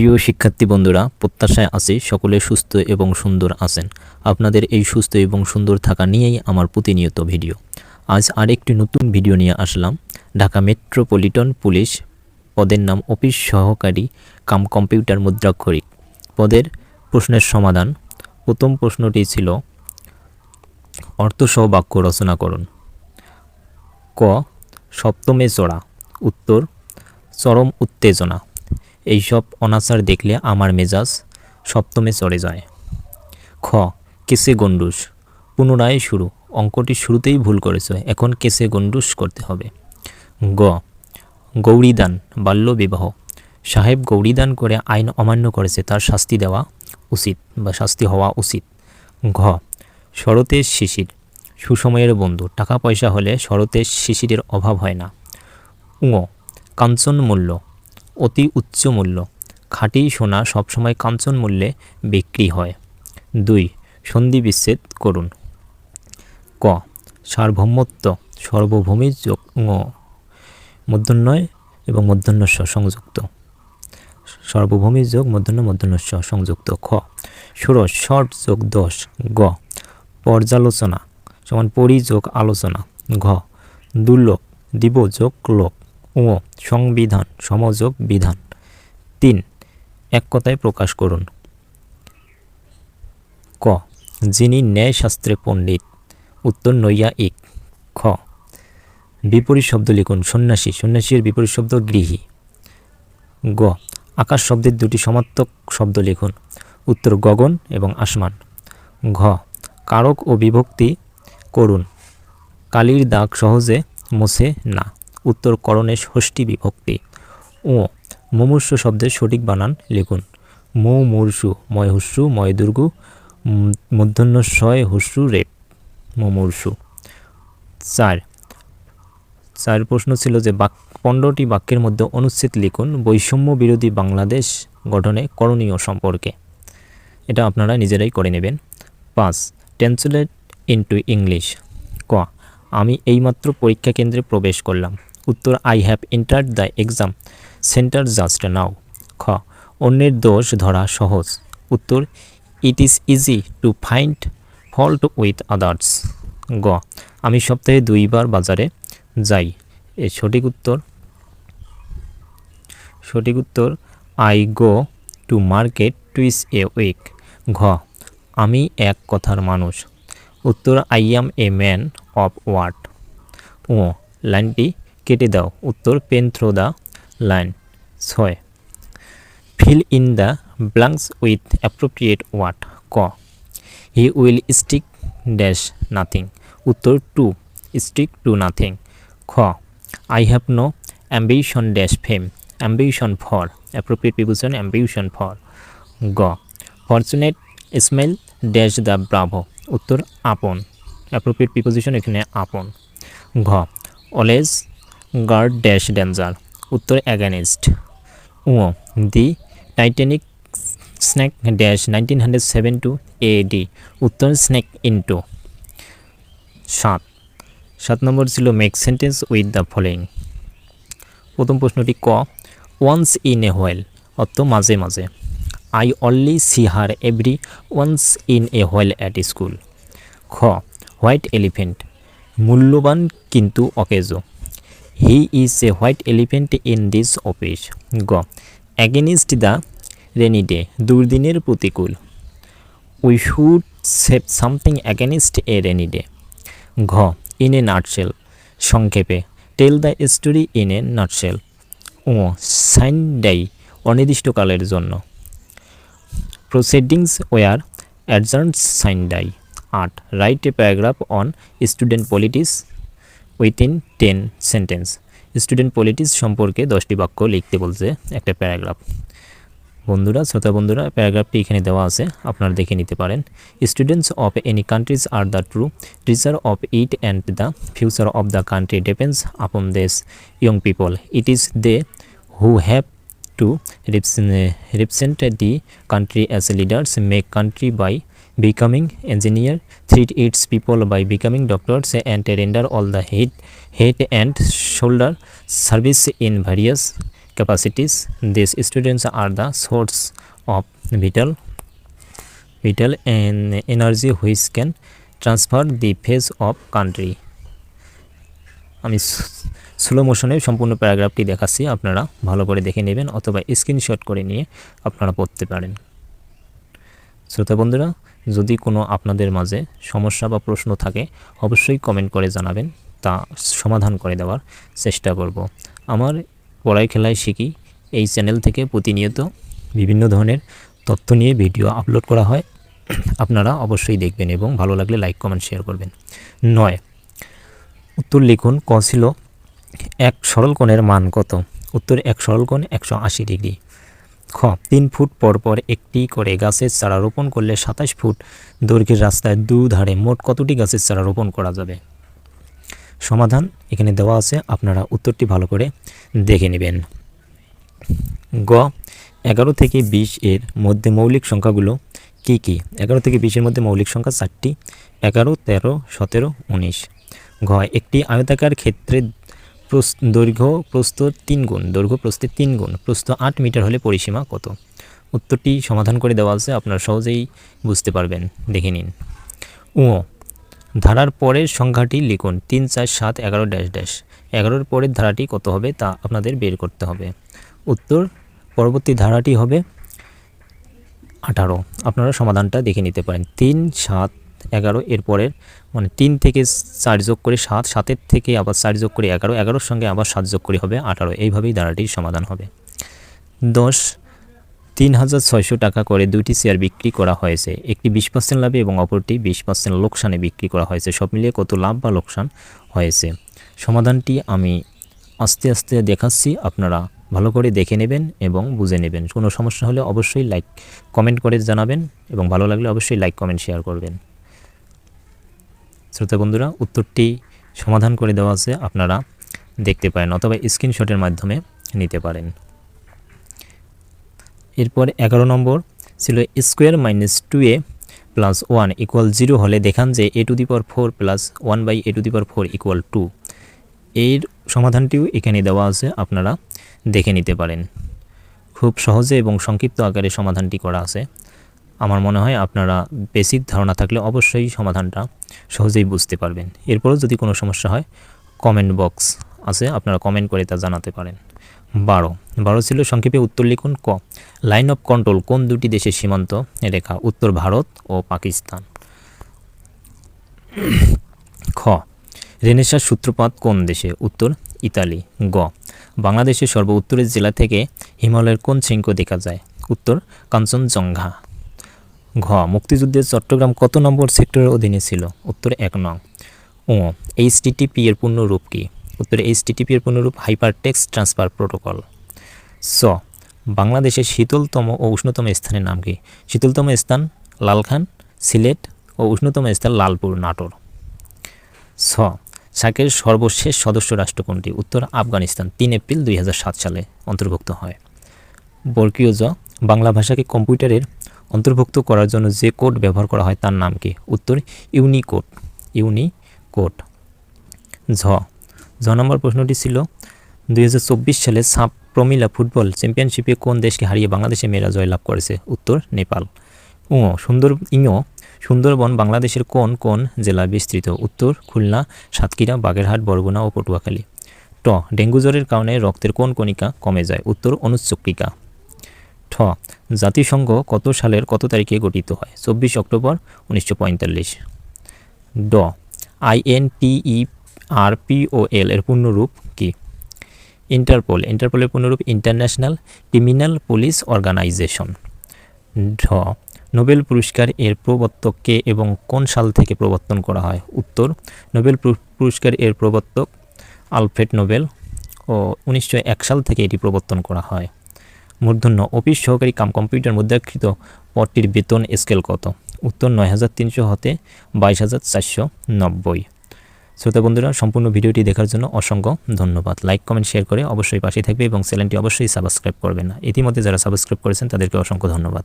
প্রিয় শিক্ষার্থী বন্ধুরা, প্রত্যাশায় আছি সকলে সুস্থ এবং সুন্দর আছেন। আপনাদের এই সুস্থ এবং সুন্দর থাকা নিয়েই আমার প্রতিনিয়ত ভিডিও। আজ আরেকটি নতুন ভিডিও নিয়ে আসলাম। ঢাকা মেট্রোপলিটন পুলিশ পদের নাম অফিস সহকারী কাম কম্পিউটার মুদ্রাক্ষরিক পদের প্রশ্নের সমাধান। প্রথম প্রশ্নটি ছিল, অর্থসহ বাক্য রচনা করুন। ক, সপ্তমে চড়া। উত্তর, চরম উত্তেজনা। এইসব অনাচার দেখলে আমার মেজাজ সপ্তমে চড়ে যায়। খ, কেসে গন্ডুস পুনরায় শুরু। অঙ্কটি শুরুতেই ভুল করেছ, এখন কেসে গন্ডুস করতে হবে। গ, গৌরীদান বাল্যবিবাহ সাহেব গৌরীদান করে আইন অমান্য করেছে, তার শাস্তি দেওয়া উচিত বা শাস্তি হওয়া উচিত। ঘ, শরতের শিশির। সুসময়ের বন্ধু, টাকা পয়সা হলে শরতের শিশিরের অভাব হয় না। উঙ কাঞ্চন মূল্য অতি উচ্চ মূল্য। খাঁটি সোনা সবসময় কাঞ্চন মূল্যে বিক্রি হয়। দুই, সন্ধি বিচ্ছেদ করুন। ক, সার্বভৌমত্ব ঙ মূর্ধন্যয় এবং মূর্ধন্যস্ব সংযুক্ত। সর্বভূমির যোগ মূর্ধন্য মূর্ধন্যস্ব সংযুক্ত। খ, ষোড়শ, ষট যোগ দশ। গ, পর্যালোচনা সমান পরিযোগ আলোচনা। ঘ, দুর্লভ দিব যোগ লোক। ও সংবিধান, সমযোগ, বিধান। তিন, এক কথায় প্রকাশ করুন। ক, যিনি ন্যায়শাস্ত্রে পণ্ডিত, উত্তর নইয়া ইক। খ, বিপরীত শব্দ লিখুন, সন্ন্যাসী, সন্ন্যাসীর বিপরীত শব্দ গৃহী। গ, আকাশ শব্দের দুটি সমার্থক শব্দ লিখুন, উত্তর গগন এবং আসমান। ঘ, কারক ও বিভক্তি করুন, কালির দাগ সহজে মোছে না। উত্তর করণে ষষ্ঠী বিভক্তি। ও মুমূর্ষু শব্দের সঠিক বানান লিখুন। মৌ মূর্ষু, ময় হুস্যু ময় দুর্গু মূর্ধন্য শয় হুস্যু রেপ মুমূর্ষু চার চার প্রশ্ন ছিল যে বাক, পনেরোটি বাক্যের মধ্যে অনুচ্ছেদ লিখুন বৈষম্য বিরোধী বাংলাদেশ গঠনে করণীয় সম্পর্কে। এটা আপনারা নিজেরাই করে নেবেন। পাঁচ ট্রান্সলেট ইনটু ইংলিশ ক, আমি এইমাত্র পরীক্ষা কেন্দ্রে প্রবেশ করলাম। উত্তর I have entered the exam centre just now খ, অন্যের দোষ ধরা সহজ। উত্তর it is easy to find fault with others গ, আমি সপ্তাহে দুইবার বাজারে যাই। এর সঠিক উত্তর? সঠিক উত্তর I go to market twice a week ঘ, আমি এক কথার মানুষ। উত্তর I am a man of word ও লাইনটি কেটে দাও। উত্তর পেন থ্রো দ্য লাইন ছয় fill in the blanks with appropriate word ক he will stick dash nothing উত্তর, টু স্টিক টু নাথিং খ I have no ambition dash fame ambition for appropriate preposition ambition for গ fortunate smell dash the bravo উত্তর, upon. Appropriate preposition এখানে upon. ঘ always guard dash danger উত্তর, against. O the, Titanic snack dash nineteen hundred seven two A D. উত্তর snack into. সাত। সাত নম্বর ছিল make sentence with the following. প্রথম প্রশ্নটি ক ওয়ান্স ইন এ হোয়েল অর্থ মাঝে মাঝে। I only see her every once in a while at school খ হোয়াইট এলিফেন্ট মূল্যবান কিন্তু অকেজো he is a white elephant in this office গ. অ্যাগেনিস্ট দ্য রেনি ডে দুর্দিনের প্রতিকূল। We should save something against a rainy day ঘ. In a nutshell সংক্ষেপে tell the story in a nutshell O sine die অনির্দিষ্টকালের জন্য। Proceedings were adjourned sine die আট. Write a paragraph on student politics within ten sentence student politics সম্পর্কে দশটি বাক্য লিখতে বলছে একটা প্যারাগ্রাফ বন্ধুরা, শ্রোতা বন্ধুরা প্যারাগ্রাফটি এখানে দেওয়া আছে, আপনারা দেখে নিতে পারেন। Students of any countries are the true teacher of it and the future of the country depends upon these young people it is they who have to represent the country as leaders make country by becoming engineer treat its people by becoming doctors and render all the head head and shoulder service in various capacities. These students are the source of vital vital and energy which can transfer the face of country. আমি slow মোশনে সম্পূর্ণ প্যারাগ্রাফটি দেখাচ্ছি আপনারা ভালো করে দেখে নেবেন অথবা স্ক্রিনশট করে নিয়ে আপনারা পড়তে পারেন শ্রোতা বন্ধুরা যদি কোনো আপনাদের মাঝে সমস্যা বা প্রশ্ন থাকে, অবশ্যই কমেন্ট করে জানাবেন, তা সমাধান করে দেওয়ার চেষ্টা করব। আমার পড়াই খেলায় শিখি এই চ্যানেল থেকে প্রতিনিয়ত বিভিন্ন ধরনের তথ্য নিয়ে ভিডিও আপলোড করা হয়। আপনারা অবশ্যই দেখবেন এবং ভালো লাগলে লাইক কমেন্ট শেয়ার করবেন। নয়, উত্তর লিখুন ক ছিল এক সরল কোণের মান কত? উত্তর এক সরল কোণ একশো আশি ডিগ্রি। খ, তিন ফুট পর পর একটি করে গাছের চারা রোপণ করলে সাতাশ ফুট দৈর্ঘ্যের রাস্তায় দুধারে মোট কতটি গাছের চারা রোপণ করা যাবে? সমাধান এখানে দেওয়া আছে, আপনারা উত্তরটি ভালো করে দেখে নেবেন। গ, এগারো থেকে বিশ এর মধ্যে মৌলিক সংখ্যাগুলো কি কি? এগারো থেকে বিশের মধ্যে মৌলিক সংখ্যা চারটি এগারো, তেরো, সতেরো, উনিশ। ঘ, একটি আয়তাকার ক্ষেত্রে দৈর্ঘ্য, প্রস্থ তিন গুণ, দৈর্ঘ্য প্রস্থের তিন গুণ, প্রস্থ আট মিটার হলে পরিসীমা কত? উত্তরটি সমাধান করে দেওয়া আছে, আপনারা সহজেই বুঝতে পারবেন, দেখে নিন। ও ধারার পরের সংখ্যাটি লিখুন, তিন চার সাত এগারো ড্যাশ ড্যাশ। এগারোর পরের ধারাটি কত হবে, তা আপনাদের বের করতে হবে। উত্তর, পরবর্তী ধারাটি হবে আঠারো। আপনারা সমাধানটা দেখে নিতে পারেন। তিন সাত এগারো এর পরের মানে তিন থেকে চার যোগ করে সাত, সাতের থেকে আবার চার যোগ করে এগারো, এগারোর সঙ্গে আবার সাত যোগ করে হবে আঠারো। এইভাবেই ধারাটির সমাধান হবে। দশ, তিন হাজার ছয়শো টাকা করে দুইটি শেয়ার বিক্রি করা হয়েছে। একটি বিশ পার্সেন্ট লাভে এবং অপরটি বিশ পার্সেন্ট লোকসানে বিক্রি করা হয়েছে। সব মিলিয়ে কত লাভ বা লোকসান হয়েছে? সমাধানটি আমি আস্তে আস্তে দেখাচ্ছি। আপনারা ভালো করে দেখে নেবেন এবং বুঝে নেবেন। কোনো সমস্যা হলে অবশ্যই লাইক কমেন্ট করে জানাবেন এবং ভালো লাগলে অবশ্যই লাইক, কমেন্ট, শেয়ার করবেন। শ্রোতা বন্ধুরা, উত্তরটি সমাধান করে দেওয়া আছে, আপনারা দেখতে পারেন অথবা স্ক্রিনশটের মাধ্যমে নিতে পারেন। এরপর এগারো নম্বর ছিল square minus two a plus one equal zero হলে দেখান যে a to the power four plus one by a to the power four equal to এর সমাধানটিও এখানে দেওয়া আছে, আপনারা দেখে নিতে পারেন। খুব সহজে এবং সংক্ষিপ্ত আকারে সমাধানটি করা আছে। আমার মনে হয় আপনারা বেসিক ধারণা থাকলে অবশ্যই সমাধানটা সহজেই বুঝতে পারবেন। এরপরও যদি কোনো সমস্যা হয় কমেন্ট বক্স আছে, আপনারা কমেন্ট করে তা জানাতে পারেন। বারো। বারো ছিল সংক্ষেপে উত্তর লিখুন ক। লাইন অফ কন্ট্রোল কোন দুটি দেশের সীমান্ত? রেখা উত্তর ভারত ও পাকিস্তান। খ। রেনেসার সূত্রপাত কোন দেশে? উত্তর, ইতালি। গ। বাংলাদেশের সর্ব উত্তরের জেলা থেকে হিমালয়ের কোন শৃঙ্গ দেখা যায়? উত্তর, কাঞ্চনজঙ্ঘা। ঘ মুক্তিযুদ্ধের চট্টগ্রাম কত নম্বর সেক্টরের অধীনে ছিল? উত্তর এক নং। ও এইচটিটিপি এর পূর্ণরূপ কি? উত্তর এইচটিটিপি এর পূর্ণরূপ হাইপার টেক্সট ট্রান্সফার প্রোটোকল স বাংলাদেশের শীতলতম ও উষ্ণতম স্থানের নাম কি? শীতলতম স্থান লালখান, সিলেট ও উষ্ণতম স্থান লালপুর, নাটোর। ছ সাকের সর্বশেষ সদস্য রাষ্ট্র কোনটি? উত্তর আফগানিস্তান, তিন এপ্রিল দুই হাজার সাত সালে অন্তর্ভুক্ত হয়। বর্কীয় জ, বাংলা ভাষাকে কম্পিউটারের অন্তর্ভুক্ত করার জন্য যে কোড ব্যবহার করা হয় তার নাম কি? উত্তর, ইউনিকোড। ইউনিকোড। ঝ। ঝ নম্বর প্রশ্নটি ছিল, দুই হাজার চব্বিশ সালে সাপ প্রমিলা ফুটবল চ্যাম্পিয়নশিপে কোন দেশকে হারিয়ে বাংলাদেশে মেয়েরা জয়লাভ করেছে? উত্তর, নেপাল। ও সুন্দর ইঙো সুন্দরবন বাংলাদেশের কোন কোন জেলায় বিস্তৃত? উত্তর, খুলনা, সাতক্ষীরা, বাগেরহাট, বরগুনা ও পটুয়াখালী। ট। ডেঙ্গু জ্বরের কারণে রক্তের কোন কণিকা কমে যায়? উত্তর অনুচক্রিকা ঠ, জাতিসংঘ কত সালের কত তারিখে গঠিত হয়? চব্বিশ অক্টোবর উনিশশো পঁয়তাল্লিশ। ড আইএনটিই আর এর পূর্ণরূপ কি? ইন্টারপোল, ইন্টারপোলের পূর্ণরূপ ইন্টারন্যাশনাল ক্রিমিনাল পুলিশ অর্গানাইজেশন। ঢ, নোবেল পুরস্কার এর প্রবর্তক কে এবং কোন সাল থেকে প্রবর্তন করা হয়? উত্তর, নোবেল পুর- পুরস্কার এর প্রবর্তক আলফ্রেড নোবেল ও উনিশশো এক সাল থেকে এটি প্রবর্তন করা হয়। মূর্ধন্য অফিস সহকারী কাম কম্পিউটার মুদ্রাকৃত পদটির বেতন স্কেল কত? উত্তর নয় হাজার তিনশো, হতে বাইশ হাজার চারশো নব্বই। শ্রোতা বন্ধুরা, সম্পূর্ণ ভিডিওটি দেখার জন্য অসংখ্য ধন্যবাদ। লাইক কমেন্ট শেয়ার করে অবশ্যই পাশে থাকবে এবং চ্যানেলটি অবশ্যই সাবস্ক্রাইব করবেন ইতিমধ্যে যারা সাবস্ক্রাইব করেছেন, তাদেরকে অসংখ্য ধন্যবাদ।